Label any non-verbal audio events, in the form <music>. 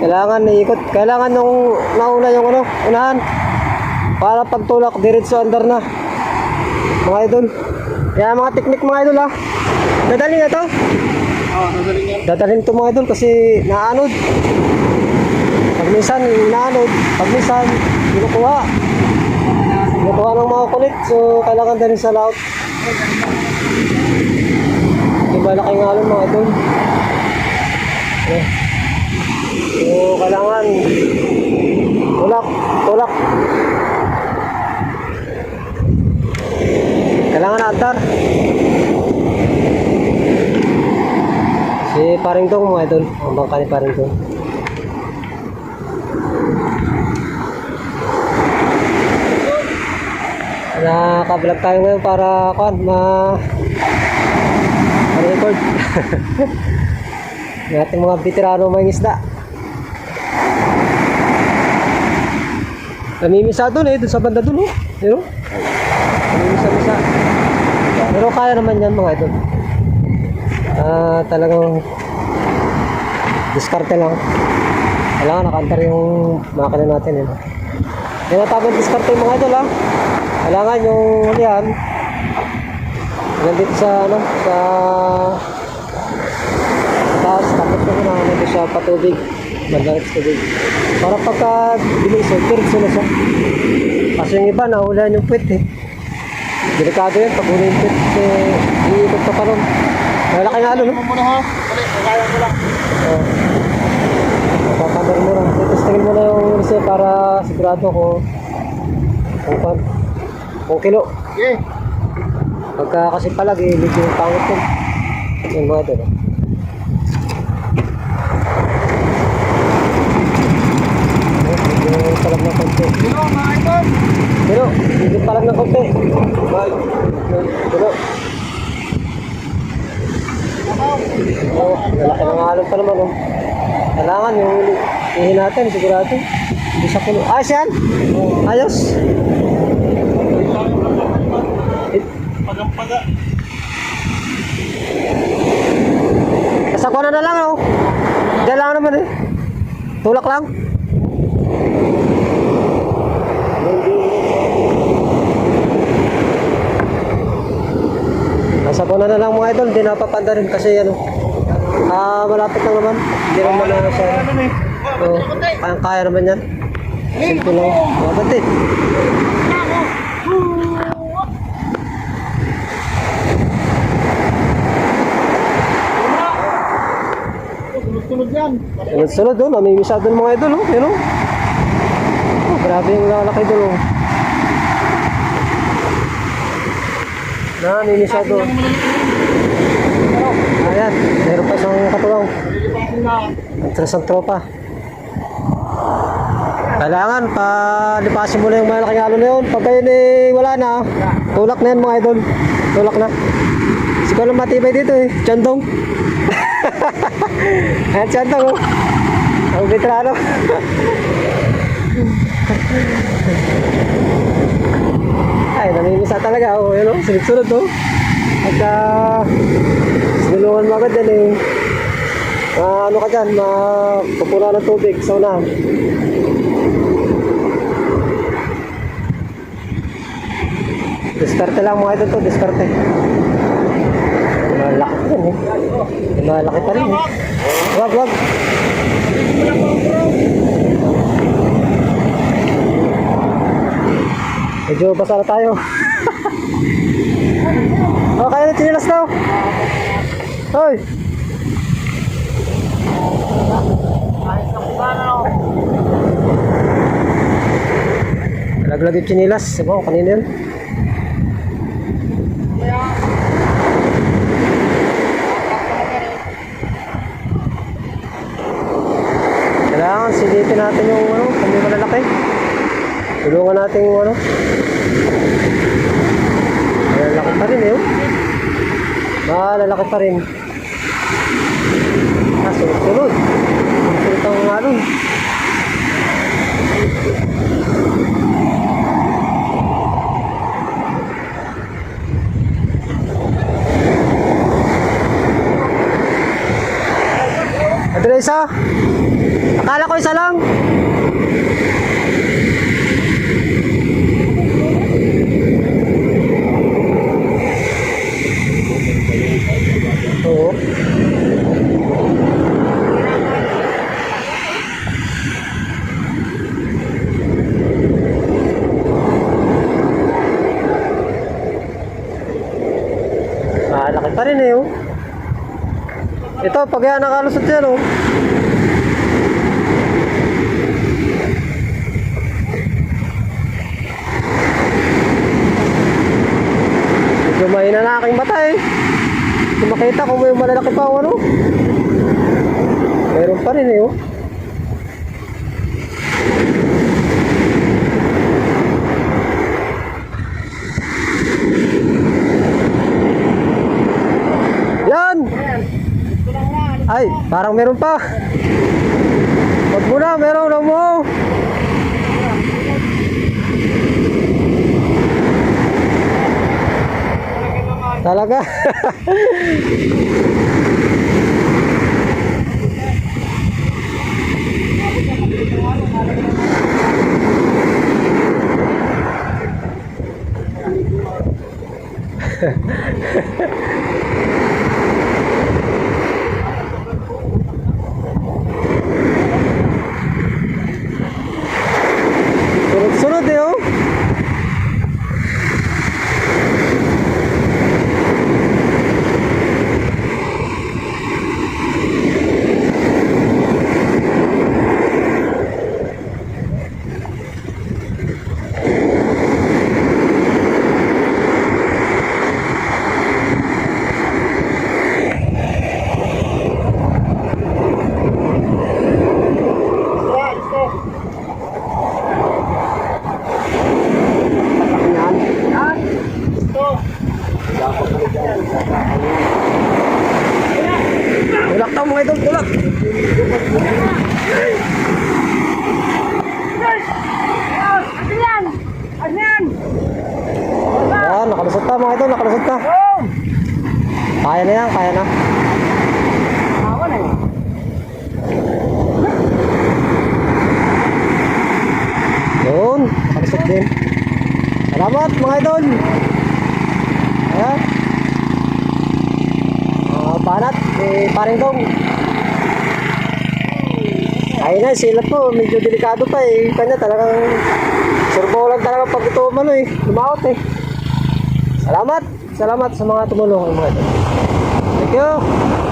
Kailangan iikot. Kailangan nung nauna yung ano, unahan. Para pagtulak, diretso under na. Mga idol. Kaya mga teknik mga idol ha. Nadali na to. Oo, nagaling yan. Dadalhin to mga idol kasi naanod. Pag minsan naanod, pag minsan kinukuha. Kinukuha ng mga kulit. So kailangan din sa laot. Diba laki nga lang mga idol. Eh. So kailangan tulak, tulak. Kailangan atar. Si paring tong mga idol, ang bangka ni paring tong. Naka-vlog tayo ngayon para kan ma record. <laughs> Ng ating mga veterano mga isda. Namimisa doon eh, doon sa banda doon oh. Yun oh. Namimisa-misa. Pero kaya naman yan mga idol. Ah, talagang diskarte lang. Kailangan nakantar yung makina natin. Eh. Yan ang tamang diskarte mga idol ha. Kailangan yung hulihan. Nandito sa ano, sa taas, tapos na nandito sa patubig. Bandarit sa tubig. Para pagka bilis, diretso na siya. Kasi yung iba, nahulihan yung puwet eh. Delikado yun, pag huli yung puwet, eh, iikot ka pa ron. Malaki nga ano, no? Ano muna ha? Kaya ko lang. Oo. Papamar mo lang. Testingin mo na yung reserve para sigurado ko kung pan. Kung kilo. Okay. Pagka kasi palag, eh, medyo pangit yun. Yung mga ito. no? Oh, Medyo palag ng konti. Sino, mga idol? Pero, medyo palag ng konti. Pero, oh, lalaki ng alon pa naman. Oh. Kailangan yung ihin natin, sigurado. Hindi sa kulo. Ayos yan! Ayos! Pagampaga. Nasa kuha na lang, oh. Diyan lang naman eh. Tulak lang. Nasa kuha na lang mga idol, hindi napapanda rin kasi ano. Ah, malapit lang naman. Hindi naman na. Ano eh? Oh, kaya, kaya naman yan. Simple lang. Mga bante. Sunod-sunod yan. Sunod sunod doon, namimisa doon mga idol, oh. Yun, oh. Oh, grabe yung lalaki doon, oh. Namimisa doon. Ayan, meron pa isang katuwang. Nalilipasin na. Atras ang tropa. Kailangan pa lipasin mo na yung malaking halo na yun. Pag kayo eh, wala na, tulak na yan mga idol. Tulak na. Siguro lang matibay dito eh. Chandong. <laughs> Ayan chandong oh. Ang veterano. <laughs> Ay, namimisa talaga. Oh, yun oh. Sunod-sunod oh. Pagka sinulungan mo agad eh. Ah, ano ka dyan, mapupura ng tubig sa unahan. Diskarte lang mga ito to, diskarte. Malaki yan eh. Malaki pa rin eh. Wag, wag. Medyo basa na tayo. <laughs> oh, kaya na chinilas daw. Hoy! Laglag yung chinilas. Sabaw, kanina yun. Kailangan silipin natin yung ano, may malalaki. Tulungan natin yung ano. Pa rin eh. Malalaki pa rin. Ah, sunod-sunod. Sunod ang ano. Adresa? Akala ko isa lang. Oo. Ah, laki pa rin eh, oh. Ito, pag yan nakalusot yan, oh. Medyo mahina na aking mata eh. Kung makita kung may malalaki pa, ano. Meron pa rin eh, oh. Yan! Ay, parang meron pa. Wag mo meron na mo. Talaga? <laughs> Sunod-sunod eh, oh. Ito, ito. Yan. Yan. Ito. Tulak tao mga idol, tulak. Ano yan? Ano yan? Yan, nakalusot ka mga idol, nakalusot ka. Kaya na yan, kaya na. Na. Yun, nakalusot din. Salamat mga idol. Ayan. Mga banat, eh, paring dong. Ayun na, sila po, medyo delikado pa eh. Kanya talagang surbo lang talaga pag ito umano eh. Lumaot eh. Salamat. Salamat sa mga tumulong. Thank you.